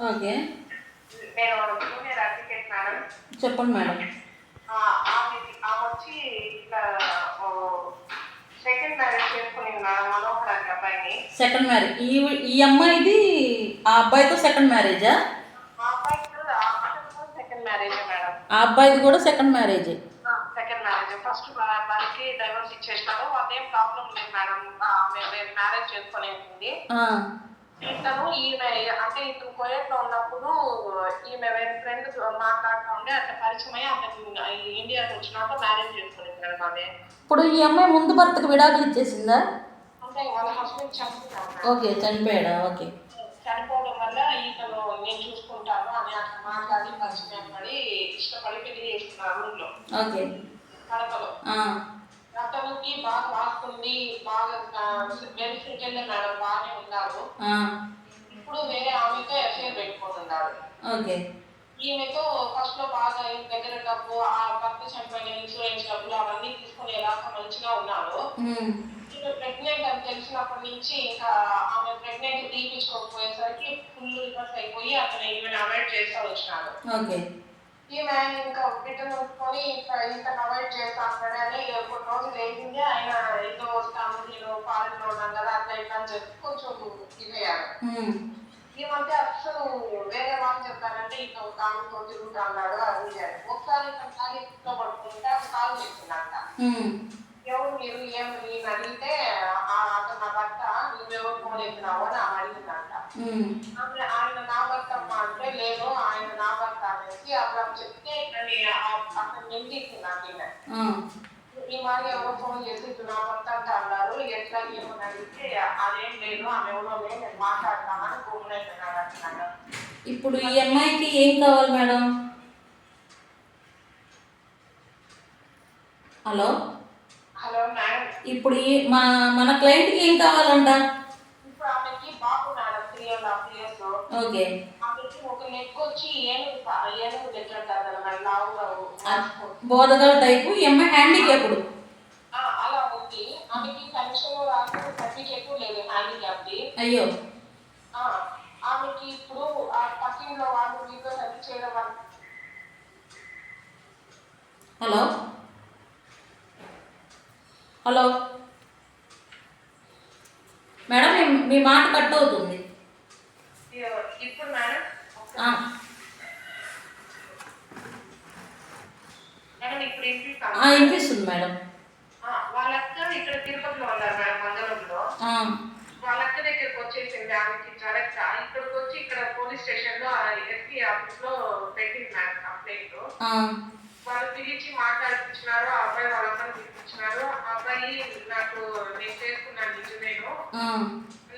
Okay. నేను junior advocate madam చెప్పండి madam ఆ, ఆమె వచ్చి ఇట్లా సెకండ్ మ్యారేజ్ చేసుకునింది మేడం మనోహర్ అనే అబ్బాయిని. సెకండ్ మ్యారేజ్ ఈ ఈ అమ్మాయిది ఆ అబ్బాయితో సెకండ్ మ్యారేజా సెకండ్ మ్యారేజ్ మేడం ఆ అబ్బాయిది కూడా సెకండ్ మ్యారేజే సెకండ్ మ్యారేజ్ ఫస్ట్ వారికి డైవర్స్ ఇచ్చేసినారు. అదేం ప్రాబ్లం లేదు మేడం మ్యారేజ్ చేసుకుని ఉంటుంది ఆ, ఇతను ఈమె అంటే ఇతను కోయట్లో ఉన్నప్పుడు ఈమె వేరే ఫ్రెండ్ మాట్లాడుతూ ఉండే అట్లా పరిచయం అయ్యి అతను ఇండియాకి వచ్చినాక మ్యారేజ్ చేసుకునేది మేడం ఆమె ఇప్పుడు ఈ అమ్మాయి ముందు భర్తకు విడాకులు ఇచ్చేసిందా? అంటే వాళ్ళ హస్బెండ్ చనిపోయినారు మేడం. ఓకే చనిపోయాడా? ఓకే. చనిపోవడం వల్ల ఇతను నేను చూసుకుంటాను అని అట్లా మాట్లాడి పరిచయం పడి ఇష్టపడి పెళ్ళి చేసుకున్నారు ఊళ్ళో ఓకే. కడపలో అతనికి బాగా వాస్తుంది బాగా మేడం బాగానే ఉన్నారు. ఇప్పుడు వేరే ఆమెతో ఎఫ్ఐఆర్ పెట్టుకొని ఉన్నారు ఓకే. ఈమెతో ఫస్ట్లో బాగా దగ్గర డబ్బు ఆ భర్త చనిపోయిన ఇన్సూరెన్స్ డబ్బులు అవన్నీ తీసుకునేలాగా మంచిగా ఉన్నారు ఈమె ప్రెగ్నెంట్ అని తెలిసినప్పటి నుంచి ఇంకా ఆమె ప్రెగ్నెంట్ తీపించుకోకపోయేసరికి ఫుల్ రివర్స్ అయిపోయి అతను ఈమెను అవాయిడ్ చేస్తా వచ్చినాడు. ఓకే. ఈమె ఇంకా బిడ్డను ఉంచుకొని ఇంకా ఇంతను అవాయిడ్ చేస్తా అంటాడని కొన్ని రోజులు వేసింది ఆయన ఏదో వస్తాను నేను ఫారెన్లో ఉన్నాను కదా అట్లా ఇట్లా అని చెప్పి కొంచెం ఇదయ్యాడు ఉమ్, ఈ మధ్య అసలు వేరే వాళ్ళు చెప్తారంటే ఇట్లా ఒక ఆమెతో తిరుగుతా అన్నాడు అది అని. ఒకసారి ఇతను తాగి ఇంట్లో పడుకుంటే కాల్ చేసిందంట ఎవరు మీరు ఏం నేను అడిగితే అతను నా భర్త నువ్వెవరు ఫోన్ ఎత్తినావు? అని అడిగిందంట ఉమ్, ఆమె ఆయన నా భర్త అమ్మా అంటే లేదు ఆయన నా భర్త ఆమె చెప్తే ఆ- అతను నిందించింది ఈమె. ఆ, ఈ మరి ఎవరో ఫోన్ చేసి ఇటు నా భర్త అంటే అన్నారు ఎట్లా ఏమని అడిగితే అదేం లేదు ఆమె ఎవరో లేదు నేను మాట్లాడతానని భూములు అయిపోయినాడు అంటున్నాడు ఇప్పుడు ఈ అమ్మాయికి ఏం కావాలి మేడం? హలో? Hello madam. ఇప్పుడు మా మన క్లయింట్కి ఏం కావాలంట? ఇప్పుడు ఆమెకి బాబు madam three and half years okay. ఆమెకి ఒక నెక్ వచ్చి ఏనుగు ఏనుగు బోధగల టైపు ఈ అమ్మాయి హ్యాండిక్యాప్డ్ అలా ఉంది. ఆమెకి పెన్షన్ రాదు సర్టిఫికేట్ లేదు హ్యాండిక్యాప్ది అయ్యో. ఆమెకి ఇప్పుడు పక్కింట్లో వాళ్ళు మీతో సరి చేయడం హలో? హలో? మేడం మీ- మీ మాట కట్ అవుతుంది. ఇప్పుడు మేడం ఆ, మేడం ఇప్పుడు ఆ, ఇంటికి వినిపిస్తుంది మేడం వాళ్ళ అక్క ఇక్కడ తిరుపతిలో ఉన్నారు మేడం మంగళంలో వాళ్ళ అక్క దగ్గరికి వచ్చేసింది ఆమెకి ఇక్కడికి వచ్చి ఇక్కడ పోలీస్ స్టేషన్లో ఎస్పీ ఆఫీస్లో పెట్టింది మేడం కంప్లైంట్ వాళ్ళు పిలిచి మాట్లాడిపించినారు ఆ అబ్బాయి వాళ్ళందరూ పిలిపించినారు ఆ అబ్బాయి నాకు నేను చేసుకున్నాను నిజమేను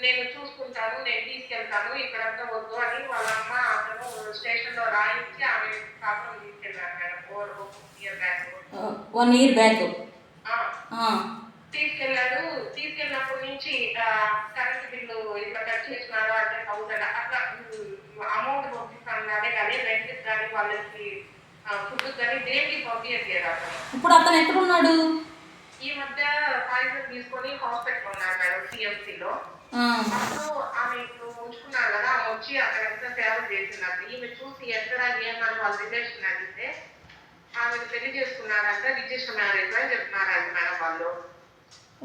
నేను చూసుకుంటాను నేను తీసుకెళ్తాను ఇక్కడంతా వద్దు అని వాళ్ళ అమ్మ అతను స్టేషన్లో రాయించి ఆమె కాపురం తీసుకెళ్ళారు మేడం ఓ- ఒక year back one year back తీసుకెళ్ళాడు. తీసుకెళ్ళినప్పటి నుంచి కరెంట్ బిల్లు ఇట్లా కట్ చేసినారు అంటే థౌసండ్ అట్లా అమౌంట్ పంపిస్తాను కానీ కానీ రెంట్ కానీ వాళ్ళకి ఫుడ్ కానీ దేనికి పంపించట్లేదు అతను. ఇప్పుడు అతను ఎక్కడున్నాడు? ఈ మధ్య పాయిజన్ తీసుకొని హాస్పిటల్ ఉన్నారు మేడం సిఎంసీలో అప్పుడు ఆమె ఇప్పుడు ఉంచుకున్నారు కదా ఆమె వచ్చి అక్కడ ఎంత సేవ చేసిందంటే ఈమె చూసి ఎక్కడ ఏమని వాళ్ళ రిలేషన్ అడిగితే ఆమె పెళ్ళి చేసుకున్నారంటే రిజిస్టర్ మ్యారేజ్ అని చెప్తున్నారంట మేడం వాళ్ళు.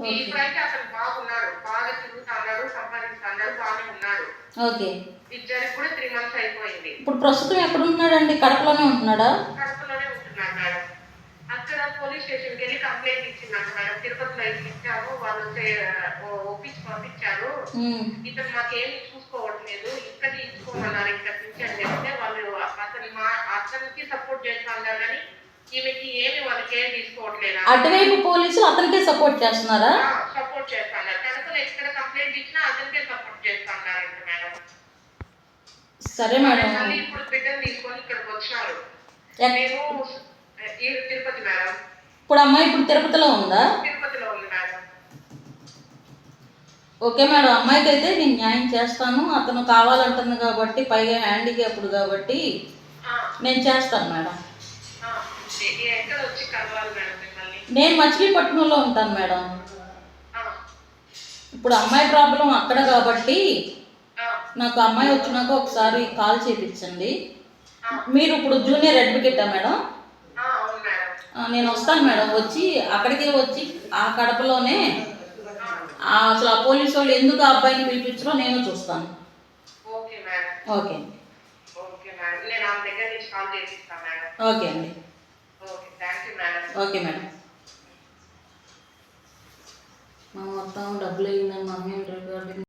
ఇప్పుడైతే అతను బాగున్నాడు బాగా తిరుగుతున్నాడు సంపాదిస్తున్నాడు బాగానే ఉన్నాడు. ఓకే. ఇద్దరికి కూడా త్రీ మంత్స్ అయిపోయింది. ఇప్పుడు ప్రస్తుతం ఎక్కడ ఉంటున్నాడండి కడపలోనే ఉంటున్నాడా? కడపలోనే ఉంటున్నారు మేడం. అక్కడ పోలీస్ స్టేషన్కి వెళ్ళి కంప్లైంట్ ఇచ్చిందంట మేడం. తిరుపతిలో ఇచ్చాము వాళ్ళు చే- ఓ- ఒప్పించి పంపించారు. ఇతను మాకేమి చూసుకోవట్లేదు. ఇక్కడ ఇచ్చుకోమన్నారు ఇక్కడ నుంచి అని చెప్తే వాళ్ళు అతని మా అతనికి సపోర్ట్ చేస్తున్నారు కానీ ఈమెకి ఏమి వాళ్ళకి ఏం తీసుకోవట్లేదు? అటువైపు పోలీసులు అతనికే సపోర్ట్ చేస్తున్నారా? సపోర్ట్ చేస్తున్నారు కనుక ఎక్కడ కంప్లైంట్ ఇచ్చినా అతనికే సపోర్ట్ చేస్తున్నారంట మేడం. సరే మేడం. మళ్ళీ ఇప్పుడు బిడ్డను తీసుకొని ఇక్కడికి వచ్చినారు ఎక్- నేను ఈ తిరుపతి మేడం. ఇప్పుడు అమ్మాయి ఇప్పుడు తిరుపతిలో ఉందా? తిరుపతిలో ఉంది మేడం. Okay madam. అమ్మాయికి అయితే నేను న్యాయం చేస్తాను. అతను కావాలంటుంది కాబట్టి పైగా హ్యాండిక్యాప్డ్ కాబట్టి నేను చేస్తాను మేడం. నేను మచిలీపట్నంలో ఉంటాను మేడం. ఇప్పుడు అమ్మాయి ప్రాబ్లం అక్కడ కాబట్టి నాకు అమ్మాయి వచ్చినాక ఒకసారి కాల్ చేయించండి ఆ, మీరు ఇప్పుడు జూనియర్ అడ్వకేటా మేడం? నేను వస్తాను మేడం. వచ్చి అక్కడికే వచ్చి ఆ కడపలోనే అసలు ఆ పోలీసు వాళ్ళు ఎందుకు ఆ అబ్బాయిని పిలిపించారో నేను చూస్తాను. ఓకే ఓకే అండి. Okay madam. మా మొత్తం డబ్బులు అయిందని మమ్మీ రికార్డింగ్